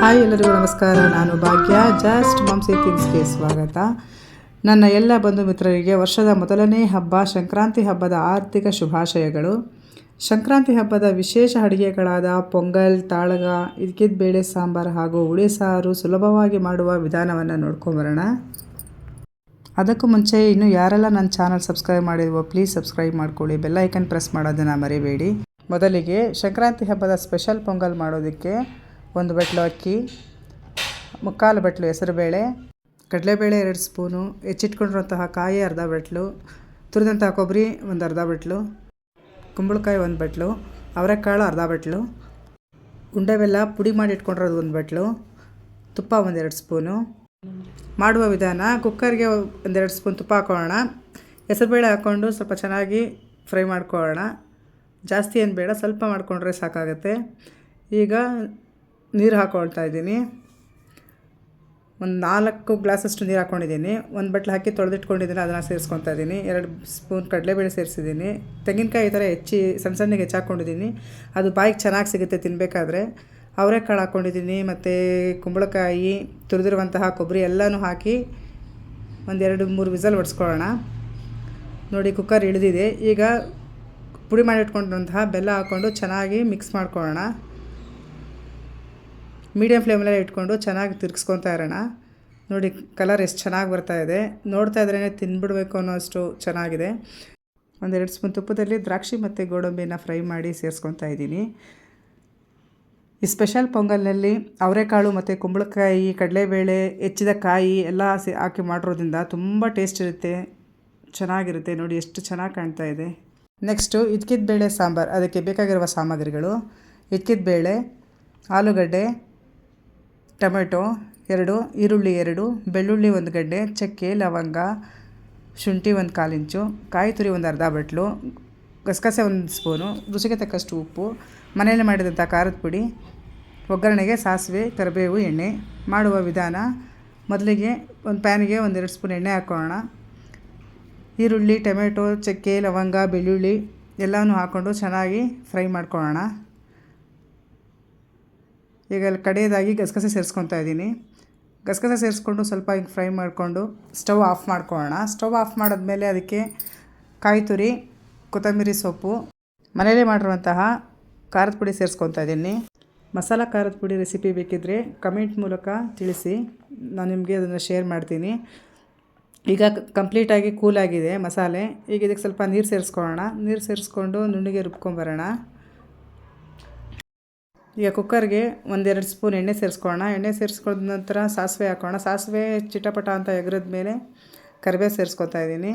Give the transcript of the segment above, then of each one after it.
Hi ಎಲ್ಲರಿಗೂ ನಮಸ್ಕಾರ. ನಾನು ಭಾಗ್ಯ. ಜಸ್ಟ್ ಮಾಂಸಿ ಥಿಂಗ್ಸ್ಗೆ ಸ್ವಾಗತ. ನನ್ನ ಎಲ್ಲ ಬಂಧು ಮಿತ್ರರಿಗೆ ವರ್ಷದ ಮೊದಲನೇ ಹಬ್ಬ, ಸಂಕ್ರಾಂತಿ ಹಬ್ಬದ ಆರ್ಥಿಕ ಶುಭಾಶಯಗಳು. ಸಂಕ್ರಾಂತಿ ಹಬ್ಬದ ವಿಶೇಷ ಅಡುಗೆಗಳಾದ ಪೊಂಗಲ್, ತಾಳಗ ಇದಕ್ಕಿದ ಬೇಳೆ ಸಾಂಬಾರು ಹಾಗೂ ಹುಳಿ ಸಾರು ಸುಲಭವಾಗಿ ಮಾಡುವ ವಿಧಾನವನ್ನು ನೋಡ್ಕೊಂಬರೋಣ ಅದಕ್ಕೂ ಮುಂಚೆ ಇನ್ನು ಯಾರೆಲ್ಲ ನನ್ನ ಚಾನಲ್ ಸಬ್ಸ್ಕ್ರೈಬ್ ಮಾಡಿಲ್ವೋ ಪ್ಲೀಸ್ ಸಬ್ಸ್ಕ್ರೈಬ್ ಮಾಡ್ಕೊಳ್ಳಿ. ಬೆಲ್ಲೈಕನ್ ಪ್ರೆಸ್ ಮಾಡೋದನ್ನು ಮರಿಬೇಡಿ. ಮೊದಲಿಗೆ ಸಂಕ್ರಾಂತಿ ಹಬ್ಬದ ಸ್ಪೆಷಲ್ ಪೊಂಗಲ್ ಮಾಡೋದಕ್ಕೆ ಒಂದು ಬಟ್ಲು ಅಕ್ಕಿ, ಮುಕ್ಕಾಲು ಬಟ್ಲು ಹೆಸರುಬೇಳೆ, ಕಡಲೆಬೇಳೆ ಎರಡು ಸ್ಪೂನು, ಹೆಚ್ಚಿಟ್ಕೊಂಡಿರುವಂತಹ ಕಾಯಿ ಅರ್ಧ ಬಟ್ಲು, ತುರಿದಂತಹ ಕೊಬ್ಬರಿ ಒಂದು ಅರ್ಧ ಬಟ್ಲು, ಕುಂಬಳಕಾಯಿ ಒಂದು ಬಟ್ಲು, ಅವರೆಕಾಳು ಅರ್ಧ ಬಟ್ಲು ಉಂಡೆ ಬೆಲ್ಲ ಪುಡಿ ಮಾಡಿ ಇಟ್ಕೊಂಡಿರೋದು ಒಂದು ಬಟ್ಲು, ತುಪ್ಪ ಒಂದೆರಡು ಸ್ಪೂನು. ಮಾಡುವ ವಿಧಾನ, ಕುಕ್ಕರ್ಗೆ ಒಂದೆರಡು ಸ್ಪೂನ್ ತುಪ್ಪ ಹಾಕೊಳ್ಳೋಣ. ಹೆಸರುಬೇಳೆ ಹಾಕ್ಕೊಂಡು ಸ್ವಲ್ಪ ಚೆನ್ನಾಗಿ ಫ್ರೈ ಮಾಡ್ಕೊಳ್ಳೋಣ. ಜಾಸ್ತಿ ಏನು ಬೇಡ, ಸ್ವಲ್ಪ ಮಾಡಿಕೊಂಡ್ರೆ ಸಾಕಾಗುತ್ತೆ. ಈಗ ನೀರು ಹಾಕ್ಕೊಳ್ತಾ ಇದ್ದೀನಿ. ಒಂದು ನಾಲ್ಕು ಗ್ಲಾಸಷ್ಟು ನೀರು ಹಾಕ್ಕೊಂಡಿದ್ದೀನಿ ಒಂದು ಬಟ್ಲು ಹಾಕಿ ತೊಳೆದಿಟ್ಕೊಂಡಿದ್ದೀನಿ, ಅದನ್ನು ಸೇರಿಸ್ಕೊತಾ ಇದ್ದೀನಿ. ಎರಡು ಸ್ಪೂನ್ ಕಡಲೆಬೇಳೆ ಸೇರಿಸಿದ್ದೀನಿ. ತೆಂಗಿನಕಾಯಿ ಈ ಥರ ಹೆಚ್ಚಿ ಸಣ್ಣ ಸಣ್ಣಗೆ ಹೆಚ್ಚಾಕೊಂಡಿದ್ದೀನಿ ಅದು ಬಾಯಿಗೆ ಚೆನ್ನಾಗಿ ಸಿಗುತ್ತೆ ತಿನ್ನಬೇಕಾದ್ರೆ ಅವರೆಕಾಳು ಹಾಕ್ಕೊಂಡಿದ್ದೀನಿ ಮತ್ತು ಕುಂಬಳಕಾಯಿ, ತುರಿದಿರುವಂತಹ ಕೊಬ್ಬರಿ ಎಲ್ಲನೂ ಹಾಕಿ ಒಂದೆರಡು ಮೂರು ವಿಸಲ್ ಹೊಡ್ಸ್ಕೊಳ್ಳೋಣ ನೋಡಿ, ಕುಕ್ಕರ್ ಇಳಿದಿದೆ. ಈಗ ಪುಡಿ ಮಾಡಿಟ್ಕೊಂಡಂತಹ ಬೆಲ್ಲ ಹಾಕ್ಕೊಂಡು ಚೆನ್ನಾಗಿ ಮಿಕ್ಸ್ ಮಾಡ್ಕೊಳ್ಳೋಣ. ಮೀಡಿಯಮ್ ಫ್ಲೇಮಲ್ಲೇ ಇಟ್ಕೊಂಡು ಚೆನ್ನಾಗಿ ತಿರ್ಗಿಸ್ಕೊತಾ ಇರೋಣ. ನೋಡಿ, ಕಲರ್ ಎಷ್ಟು ಚೆನ್ನಾಗಿ ಬರ್ತಾ ಇದೆ. ನೋಡ್ತಾ ಇದ್ರೇ ತಿನ್ಬಿಡ್ಬೇಕು ಅನ್ನೋಷ್ಟು ಚೆನ್ನಾಗಿದೆ. ಒಂದೆರಡು ಸ್ಪೂನ್ ತುಪ್ಪದಲ್ಲಿ ದ್ರಾಕ್ಷಿ ಮತ್ತು ಗೋಡಂಬಿನ ಫ್ರೈ ಮಾಡಿ ಸೇರಿಸ್ಕೊತಾ ಇದ್ದೀನಿ. ಈ ಸ್ಪೆಷಲ್ ಪೊಂಗಲ್ನಲ್ಲಿ ಅವರೆಕಾಳು ಮತ್ತು ಕುಂಬಳಕಾಯಿ, ಕಡಲೆಬೇಳೆ, ಹೆಚ್ಚಿದ ಕಾಯಿ ಎಲ್ಲ ಸೇ, ಹಾಕಿ ಮಾಡಿರೋದ್ರಿಂದ ತುಂಬ ಟೇಸ್ಟ್ ಇರುತ್ತೆ. ಚೆನ್ನಾಗಿರುತ್ತೆ. ನೋಡಿ, ಎಷ್ಟು ಚೆನ್ನಾಗಿ ಕಾಣ್ತಾ ಇದೆ. ನೆಕ್ಸ್ಟು ಬೇಳೆ ಸಾಂಬಾರು. ಅದಕ್ಕೆ ಬೇಕಾಗಿರುವ ಸಾಮಗ್ರಿಗಳು. ಬೇಳೆ ಆಲೂಗಡ್ಡೆ ಟೊಮೆಟೊ ಎರಡು, ಈರುಳ್ಳಿ ಎರಡು, ಬೆಳ್ಳುಳ್ಳಿ ಒಂದು ಗಡ್ಡೆ, ಚಕ್ಕೆ, ಲವಂಗ, ಶುಂಠಿ ಒಂದು ಕಾಲಿಂಚು ಕಾಯಿ ತುರಿ ಒಂದು ಅರ್ಧ ಬಟ್ಲು, ಗಸಗಸೆ ಒಂದು ಸ್ಪೂನು, ರುಚಿಗೆ ತಕ್ಕಷ್ಟು ಉಪ್ಪು, ಮನೆಯಲ್ಲಿ ಮಾಡಿದಂಥ ಖಾರದ ಪುಡಿ, ಒಗ್ಗರಣೆಗೆ ಸಾಸಿವೆ, ಕರಿಬೇವು, ಎಣ್ಣೆ ಮಾಡುವ ವಿಧಾನ. ಮೊದಲಿಗೆ ಒಂದು ಪ್ಯಾನಿಗೆ ಒಂದೆರಡು ಸ್ಪೂನ್ ಎಣ್ಣೆ ಹಾಕ್ಕೊಳ್ಳೋಣ ಈರುಳ್ಳಿ, ಟೊಮೆಟೊ, ಚಕ್ಕೆ, ಲವಂಗ, ಬೆಳ್ಳುಳ್ಳಿ ಎಲ್ಲನೂ ಹಾಕ್ಕೊಂಡು ಚೆನ್ನಾಗಿ ಫ್ರೈ ಮಾಡ್ಕೊಳ್ಳೋಣ. ಈಗ ಅಲ್ಲಿ ಕಡೆಯದಾಗಿ ಗಸಗಸೆ ಸೇರಿಸ್ಕೊತಾ ಇದ್ದೀನಿ. ಗಸಗಸೆ ಸೇರಿಸ್ಕೊಂಡು ಸ್ವಲ್ಪ ಹಿಂಗೆ ಫ್ರೈ ಮಾಡಿಕೊಂಡು ಸ್ಟವ್ ಆಫ್ ಮಾಡ್ಕೊಳ್ಳೋಣ. ಸ್ಟವ್ ಆಫ್ ಮಾಡಿದ್ಮೇಲೆ ಅದಕ್ಕೆ ಕಾಯಿ ತುರಿ ಕೊತ್ತಂಬರಿ ಸೊಪ್ಪು ಮನೇಲೇ ಮಾಡಿರುವಂತಹ ಖಾರದ ಪುಡಿ ಸೇರಿಸ್ಕೊತಾ ಇದ್ದೀನಿ. ಮಸಾಲ ಖಾರದ ಪುಡಿ ರೆಸಿಪಿ ಬೇಕಿದ್ದರೆ ಕಮೆಂಟ್ ಮೂಲಕ ತಿಳಿಸಿ. ನಾನು ನಿಮಗೆ ಅದನ್ನು ಶೇರ್ ಮಾಡ್ತೀನಿ. ಈಗ ಕಂಪ್ಲೀಟಾಗಿ ಕೂಲಾಗಿದೆ ಮಸಾಲೆ. ಈಗ ಇದಕ್ಕೆ ಸ್ವಲ್ಪ ನೀರು ಸೇರಿಸ್ಕೊಳ್ಳೋಣ. ನೀರು ಸೇರಿಸ್ಕೊಂಡು ನುಣ್ಣಗೆ ರುಬ್ಕೊಂಬರೋಣ. ಈಗ ಕುಕ್ಕರ್ಗೆ ಒಂದೆರಡು ಸ್ಪೂನ್ ಎಣ್ಣೆ ಸೇರಿಸ್ಕೊಳ್ಳೋಣ. ಎಣ್ಣೆ ಸೇರಿಸ್ಕೊಂಡ ನಂತರ ಸಾಸಿವೆ ಹಾಕೋಣ. ಸಾಸಿವೆ ಚಿಟಪಟ ಅಂತ ಎಗರಿದ ಮೇಲೆ ಕರಿಬೇವು ಸೇರಿಸ್ಕೊತಾ ಇದ್ದೀನಿ.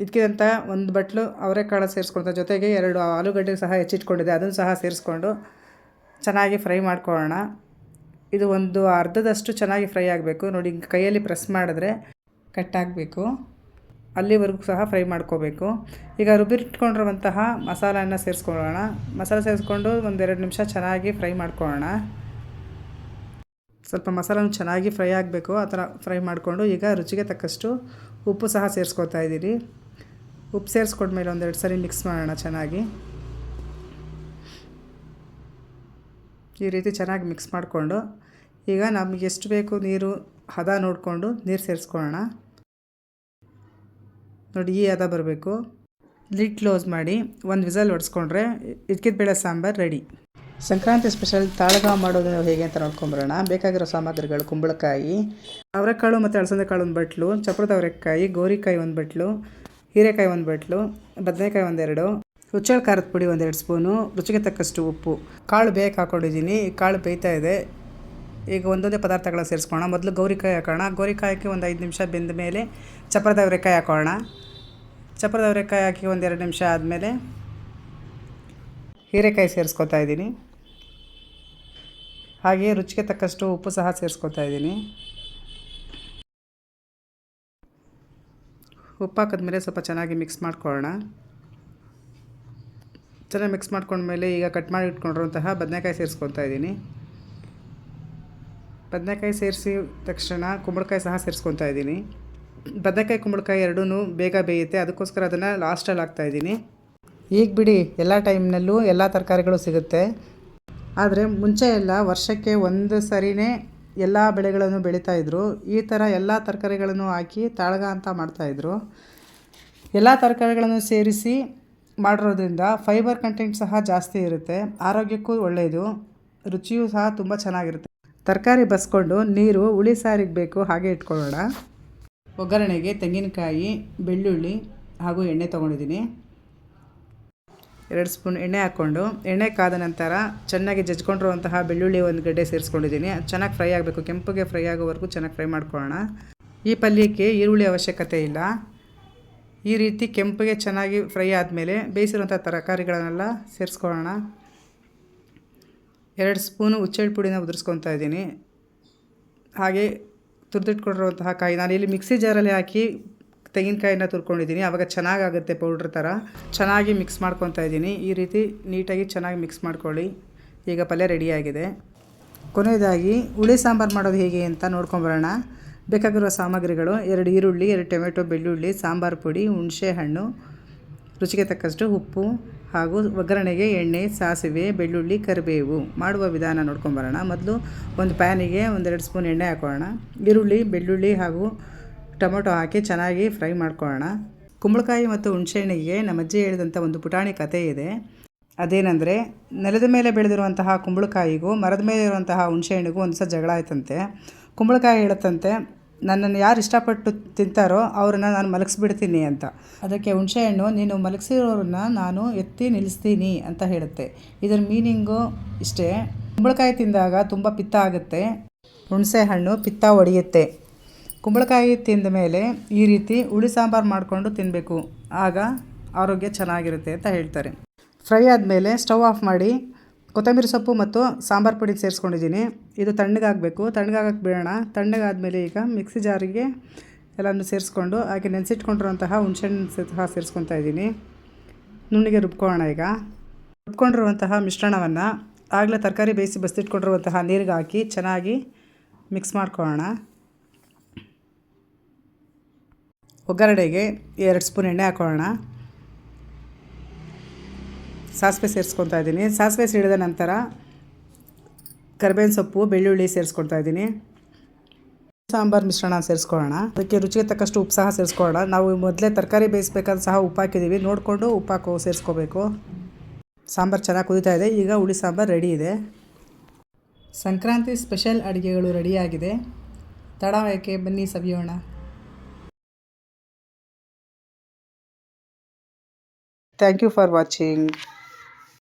ಇದಕ್ಕಿದಂತ ಒಂದು ಬಟ್ಲು ಅವರೆಕಾಳು ಸೇರಿಸ್ಕೊಳ್ತಾ, ಜೊತೆಗೆ ಎರಡು ಆಲೂಗಡ್ಡೆ ಸಹ ಹೆಚ್ಚಿಟ್ಕೊಂಡಿದೆ ಅದನ್ನು ಸಹ ಸೇರಿಸ್ಕೊಂಡು ಚೆನ್ನಾಗಿ ಫ್ರೈ ಮಾಡ್ಕೊಳ್ಳೋಣ. ಇದು ಒಂದು ಅರ್ಧದಷ್ಟು ಚೆನ್ನಾಗಿ ಫ್ರೈ ಆಗಬೇಕು. ನೋಡಿ ಕೈಯಲ್ಲಿ ಪ್ರೆಸ್ ಮಾಡಿದ್ರೆ ಕಟ್ಟಾಗಬೇಕು ಅಲ್ಲಿವರೆಗೂ ಸಹ ಫ್ರೈ ಮಾಡ್ಕೋಬೇಕು. ಈಗ ರುಬ್ಬಿಟ್ಕೊಂಡಿರುವಂತಹ ಮಸಾಲೆಯನ್ನು ಸೇರಿಸ್ಕೊಳ್ಳೋಣ. ಮಸಾಲೆ ಸೇರಿಸ್ಕೊಂಡು ಒಂದೆರಡು ನಿಮಿಷ ಚೆನ್ನಾಗಿ ಫ್ರೈ ಮಾಡ್ಕೊಳ್ಳೋಣ. ಸ್ವಲ್ಪ ಮಸಾಲೆನೂ ಚೆನ್ನಾಗಿ ಫ್ರೈ ಆಗಬೇಕು. ಆ ಥರ ಫ್ರೈ ಮಾಡಿಕೊಂಡು ಈಗ ರುಚಿಗೆ ತಕ್ಕಷ್ಟು ಉಪ್ಪು ಸಹ ಸೇರಿಸ್ಕೊತಾ ಇದ್ದೀರಿ. ಉಪ್ಪು ಸೇರಿಸ್ಕೊಂಡ್ಮೇಲೆ ಒಂದೆರಡು ಸರಿ ಮಿಕ್ಸ್ ಮಾಡೋಣ ಚೆನ್ನಾಗಿ. ಈ ರೀತಿ ಚೆನ್ನಾಗಿ ಮಿಕ್ಸ್ ಮಾಡಿಕೊಂಡು ಈಗ ನಮಗೆ ಎಷ್ಟು ಬೇಕು ನೀರು ಹದ ನೋಡಿಕೊಂಡು ನೀರು ಸೇರಿಸ್ಕೊಳ್ಳೋಣ. ನೋಡಿ, ಈ ಅದ ಬರಬೇಕು. ಲಿಡ್ ಕ್ಲೋಸ್ ಮಾಡಿ ಒಂದು ವಿಸಲ್ ಹೊಡೆಸ್ಕೊಂಡ್ರೆ ಇದಕ್ಕಿದ ಬೇಳೆ ಸಾಂಬಾರು ರೆಡಿ ಸಂಕ್ರಾಂತಿ ಸ್ಪೆಷಲ್ ತಾಳಗ ಮಾಡೋದು ಹೇಗೆ ಅಂತ ನೋಡ್ಕೊಂಬರೋಣ. ಬೇಕಾಗಿರೋ ಸಾಮಗ್ರಿಗಳು, ಕುಂಬಳಕಾಯಿ, ಅವರೆಕಾಳು ಮತ್ತು ಅಳಸಂದೆ ಕಾಳು ಒಂದು ಬಟ್ಲು, ಚಪ್ರದ ಅವರೆಕಾಯಿ, ಗೋರಿಕಾಯಿ ಒಂದು ಬಟ್ಲು, ಹೀರೆಕಾಯಿ ಒಂದು ಬಟ್ಲು, ಬದನೆಕಾಯಿ ಒಂದೆರಡು, ಹುಚ್ಚಳ ಖಾರದ ಪುಡಿ ಒಂದೆರಡು ಸ್ಪೂನು, ರುಚಿಗೆ ತಕ್ಕಷ್ಟು ಉಪ್ಪು. ಕಾಳು ಬೇಯಕ್ಕೆ ಹಾಕ್ಕೊಂಡಿದ್ದೀನಿ ಕಾಳು ಬೇಯ್ತಾ ಇದೆ. ಈಗ ಒಂದೊಂದೇ ಪದಾರ್ಥಗಳನ್ನ ಸೇರಿಸ್ಕೊಳ್ಳೋಣ. ಮೊದಲು ಗೌರಿಕಾಯಿ ಹಾಕೋಣ. ಗೌರಿಕಾಯಿಗೆ ಒಂದು ಐದು ನಿಮಿಷ ಬೆಂದ ಮೇಲೆ ಚಪ್ರದ ಅವರೆಕಾಯಿ ಹಾಕೋಣ. ಚಪ್ರದ ಅವರೆಕಾಯಿ ಹಾಕಿ ಒಂದೆರಡು ನಿಮಿಷ ಆದಮೇಲೆ ಹೀರೆಕಾಯಿ ಸೇರಿಸ್ಕೊತಾ ಇದ್ದೀನಿ. ಹಾಗೆ ರುಚಿಗೆ ತಕ್ಕಷ್ಟು ಉಪ್ಪು ಸಹ ಸೇರಿಸ್ಕೊತಾ ಇದ್ದೀನಿ. ಉಪ್ಪು ಹಾಕಿದ್ಮೇಲೆ ಸ್ವಲ್ಪ ಚೆನ್ನಾಗಿ ಮಿಕ್ಸ್ ಮಾಡ್ಕೊಳ್ಳೋಣ. ಚೆನ್ನಾಗಿ ಮಿಕ್ಸ್ ಮಾಡ್ಕೊಂಡ್ಮೇಲೆ ಈಗ ಕಟ್ ಮಾಡಿ ಇಟ್ಕೊಂಡಿರುವಂತಹ ಬದನೆಕಾಯಿ ಸೇರಿಸ್ಕೊತಾ ಇದ್ದೀನಿ. ಬದನೆಕಾಯಿ ಸೇರಿಸಿ ತಕ್ಷಣ ಕುಂಬಳಕಾಯಿ ಸಹ ಸೇರಿಸ್ಕೊತಾ ಇದ್ದೀನಿ. ಬದನೆಕಾಯಿ, ಕುಂಬಳಕಾಯಿ ಎರಡೂ ಬೇಗ ಬೇಯುತ್ತೆ. ಅದಕ್ಕೋಸ್ಕರ ಅದನ್ನು ಲಾಸ್ಟಲ್ಲಿ ಹಾಕ್ತಾಯಿದ್ದೀನಿ ಈಗ ಬಿಡಿ, ಎಲ್ಲ ಟೈಮ್ನಲ್ಲೂ ಎಲ್ಲ ತರಕಾರಿಗಳು ಸಿಗುತ್ತೆ. ಆದರೆ ಮುಂಚೆ ಎಲ್ಲ ವರ್ಷಕ್ಕೆ ಒಂದು ಸರಿನೇ ಎಲ್ಲ ಬೆಳೆಗಳನ್ನು ಬೆಳೀತಾ ಇದ್ರು. ಈ ಥರ ಎಲ್ಲ ತರಕಾರಿಗಳನ್ನು ಹಾಕಿ ತಾಳ್ಗ ಅಂತ ಮಾಡ್ತಾಯಿದ್ರು ಎಲ್ಲ ತರಕಾರಿಗಳನ್ನು ಸೇರಿಸಿ ಮಾಡಿರೋದ್ರಿಂದ ಫೈಬರ್ ಕಂಟೆಂಟ್ ಸಹ ಜಾಸ್ತಿ ಇರುತ್ತೆ. ಆರೋಗ್ಯಕ್ಕೂ ಒಳ್ಳೆಯದು ರುಚಿಯೂ ಸಹ ತುಂಬ ಚೆನ್ನಾಗಿರುತ್ತೆ. ತರಕಾರಿ ಬಸ್ಕೊಂಡು ನೀರು ಹುಳಿ ಸಾರಿಗೆ ಬೇಕು ಹಾಗೆ ಇಟ್ಕೊಳ್ಳೋಣ. ಒಗ್ಗರಣೆಗೆ ತೆಂಗಿನಕಾಯಿ, ಬೆಳ್ಳುಳ್ಳಿ ಹಾಗೂ ಎಣ್ಣೆ ತೊಗೊಂಡಿದ್ದೀನಿ. ಎರಡು ಸ್ಪೂನ್ ಎಣ್ಣೆ ಹಾಕ್ಕೊಂಡು, ಎಣ್ಣೆ ಕಾದ ನಂತರ ಚೆನ್ನಾಗಿ ಜಜ್ಕೊಂಡಿರುವಂತಹ ಬೆಳ್ಳುಳ್ಳಿ ಒಂದು ಗಡ್ಡೆ ಸೇರಿಸ್ಕೊಂಡಿದ್ದೀನಿ. ಚೆನ್ನಾಗಿ ಫ್ರೈ ಆಗಬೇಕು. ಕೆಂಪಗೆ ಫ್ರೈ ಆಗೋವರೆಗೂ ಚೆನ್ನಾಗಿ ಫ್ರೈ ಮಾಡ್ಕೊಳ್ಳೋಣ. ಈ ಪಲ್ಯಕ್ಕೆ ಈರುಳ್ಳಿ ಅವಶ್ಯಕತೆ ಇಲ್ಲ. ಈ ರೀತಿ ಕೆಂಪಗೆ ಚೆನ್ನಾಗಿ ಫ್ರೈ ಆದಮೇಲೆ ಬೇಯಿಸಿರುವಂಥ ತರಕಾರಿಗಳನ್ನೆಲ್ಲ ಸೇರಿಸ್ಕೊಳ್ಳೋಣ. ಎರಡು ಸ್ಪೂನು ಹುಚ್ಚೆಳ್ಳು ಪುಡಿನ ಉದುರಿಸ್ಕೊತಾ ಇದ್ದೀನಿ. ಹಾಗೆ ತುರಿದಿಟ್ಕೊಂಡಿರುವಂತಹ ಕಾಯಿ ನಾನು ಇಲ್ಲಿ ಮಿಕ್ಸಿ ಜಾರಲ್ಲಿ ಹಾಕಿ ತೆಂಗಿನಕಾಯಿನ ತುರ್ಕೊಂಡಿದ್ದೀನಿ. ಆವಾಗ ಚೆನ್ನಾಗಾಗುತ್ತೆ ಪೌಡ್ರ್ ಥರ. ಚೆನ್ನಾಗಿ ಮಿಕ್ಸ್ ಮಾಡ್ಕೊತಾ ಇದ್ದೀನಿ. ಈ ರೀತಿ ನೀಟಾಗಿ ಚೆನ್ನಾಗಿ ಮಿಕ್ಸ್ ಮಾಡ್ಕೊಳ್ಳಿ. ಈಗ ಪಲ್ಯ ರೆಡಿಯಾಗಿದೆ ಕೊನೆಯದಾಗಿ ಹುಳಿ ಸಾಂಬಾರು ಮಾಡೋದು ಹೇಗೆ ಅಂತ ನೋಡ್ಕೊಂಬರೋಣ. ಬೇಕಾಗಿರುವ ಸಾಮಗ್ರಿಗಳು ಎರಡು ಈರುಳ್ಳಿ, ಎರಡು ಟೊಮೆಟೊ, ಬೆಳ್ಳುಳ್ಳಿ, ಸಾಂಬಾರು ಪುಡಿ, ಹುಣಸೆ ಹಣ್ಣು, ರುಚಿಗೆ ತಕ್ಕಷ್ಟು ಉಪ್ಪು ಹಾಗೂ ಒಗ್ಗರಣೆಗೆ ಎಣ್ಣೆ, ಸಾಸಿವೆ, ಬೆಳ್ಳುಳ್ಳಿ, ಕರಿಬೇವು ಮಾಡುವ ವಿಧಾನ ನೋಡ್ಕೊಂಬರೋಣ. ಮೊದಲು ಒಂದು ಪ್ಯಾನಿಗೆ ಒಂದೆರಡು ಸ್ಪೂನ್ ಎಣ್ಣೆ ಹಾಕೋಣ ಈರುಳ್ಳಿ, ಬೆಳ್ಳುಳ್ಳಿ ಹಾಗೂ ಟೊಮೊಟೊ ಹಾಕಿ ಚೆನ್ನಾಗಿ ಫ್ರೈ ಮಾಡ್ಕೊಳ್ಳೋಣ. ಕುಂಬಳಕಾಯಿ ಮತ್ತು ಹುಣಸೆಹಣ್ಣಿಗೆ ನಮ್ಮ ಅಜ್ಜಿ ಹೇಳಿದಂಥ ಒಂದು ಪುಟಾಣಿ ಕಥೆ ಇದೆ. ಅದೇನೆಂದರೆ, ನೆಲದ ಮೇಲೆ ಬೆಳೆದಿರುವಂತಹ ಕುಂಬಳಕಾಯಿಗೂ ಮರದ ಮೇಲೆ ಇರುವಂತಹ ಹುಣಸೆಹಣ್ಣಿಗೂ ಒಂದು ಸಹ ಜಗಳ ಆಯ್ತಂತೆ. ಕುಂಬಳಕಾಯಿ ಹೇಳುತ್ತಂತೆ ನನ್ನನ್ನು ಯಾರು ಇಷ್ಟಪಟ್ಟು ತಿಂತಾರೋ ಅವ್ರನ್ನ ನಾನು ಮಲಗಿಸ್ಬಿಡ್ತೀನಿ ಅಂತ. ಅದಕ್ಕೆ ಹುಣಸೆಹಣ್ಣು ನೀನು ಮಲಗಿಸಿರೋರನ್ನ ನಾನು ಎತ್ತಿ ನಿಲ್ಲಿಸ್ತೀನಿ ಅಂತ ಹೇಳುತ್ತೆ. ಇದರ ಮೀನಿಂಗು ಇಷ್ಟೇ. ಕುಂಬಳಕಾಯಿ ತಿಂದಾಗ ತುಂಬ ಪಿತ್ತ ಆಗುತ್ತೆ. ಹುಣಸೆ ಹಣ್ಣು ಪಿತ್ತ ಒಡೆಯುತ್ತೆ. ಕುಂಬಳಕಾಯಿ ತಿಂದ ಮೇಲೆ ಈ ರೀತಿ ಹುಳಿ ಸಾಂಬಾರು ಮಾಡಿಕೊಂಡು ತಿನ್ನಬೇಕು ಆಗ ಆರೋಗ್ಯ ಚೆನ್ನಾಗಿರುತ್ತೆ ಅಂತ ಹೇಳ್ತಾರೆ. ಫ್ರೈ ಆದಮೇಲೆ ಸ್ಟವ್ ಆಫ್ ಮಾಡಿ ಕೊತ್ತಂಬರಿ ಸೊಪ್ಪು ಮತ್ತು ಸಾಂಬಾರು ಪುಡಿ ಸೇರಿಸ್ಕೊಂಡಿದ್ದೀನಿ. ಇದು ತಣ್ಣಗಾಗಬೇಕು ತಣ್ಣಗಾಗಕ್ಕೆ ಬಿಡೋಣ. ತಣ್ಣಗಾದಮೇಲೆ ಈಗ ಮಿಕ್ಸಿ ಜಾರಿಗೆ ಎಲ್ಲನೂ ಸೇರಿಸ್ಕೊಂಡು ಹಾಗೆ ನೆನೆಸಿಟ್ಕೊಂಡಿರುವಂತಹ ಹುಣಸೆಹಣ್ಣು ಸಹ ಸೇರಿಸ್ಕೊತಾ ಇದ್ದೀನಿ. ನುಣ್ಣಿಗೆ ರುಬ್ಕೊಳ್ಳೋಣ ಈಗ. ರುಬ್ಕೊಂಡಿರುವಂತಹ ಮಿಶ್ರಣವನ್ನು ಆಗಲೇ ತರಕಾರಿ ಬೇಯಿಸಿ ಬಸ್ತಿಟ್ಕೊಂಡಿರುವಂತಹ ನೀರಿಗೆ ಹಾಕಿ ಚೆನ್ನಾಗಿ ಮಿಕ್ಸ್ ಮಾಡ್ಕೊಳ್ಳೋಣ. ಒಗ್ಗರಣೆಗೆ ಎರಡು ಸ್ಪೂನ್ ಎಣ್ಣೆ ಹಾಕೊಳ್ಳೋಣ. ಸಾಸಿವೆ ಸೇರಿಸ್ಕೊತಾ ಇದ್ದೀನಿ. ಸಾಸಿವೆ ಸಿಡಿದ ನಂತರ ಕರಿಬೇವಿನ ಸೊಪ್ಪು, ಬೆಳ್ಳುಳ್ಳಿ ಸೇರಿಸ್ಕೊಳ್ತಾ ಇದ್ದೀನಿ. ಸಾಂಬಾರು ಮಿಶ್ರಣ ಸೇರಿಸ್ಕೊಳ್ಳೋಣ. ಅದಕ್ಕೆ ರುಚಿಗೆ ತಕ್ಕಷ್ಟು ಉಪ್ಪು ಸಹ ಸೇರಿಸ್ಕೊಳ್ಳೋಣ. ನಾವು ಮೊದಲೇ ತರಕಾರಿ ಬೇಯಿಸ್ಬೇಕಾದ್ರೆ ಸಹ ಉಪ್ಪು ಹಾಕಿದ್ದೀವಿ. ನೋಡಿಕೊಂಡು ಉಪ್ಪು ಹಾಕೋ ಸೇರಿಸ್ಕೋಬೇಕು. ಸಾಂಬಾರು ಚೆನ್ನಾಗಿ ಕುದೀತಾ ಇದೆ. ಈಗ ಹುಳಿ ಸಾಂಬಾರು ರೆಡಿ ಇದೆ. ಸಂಕ್ರಾಂತಿ ಸ್ಪೆಷಲ್ ಅಡುಗೆಗಳು ರೆಡಿಯಾಗಿದೆ. ತಡ ಏಕೆ ಬನ್ನಿ ಸವಿಯೋಣ. Thank you for watching.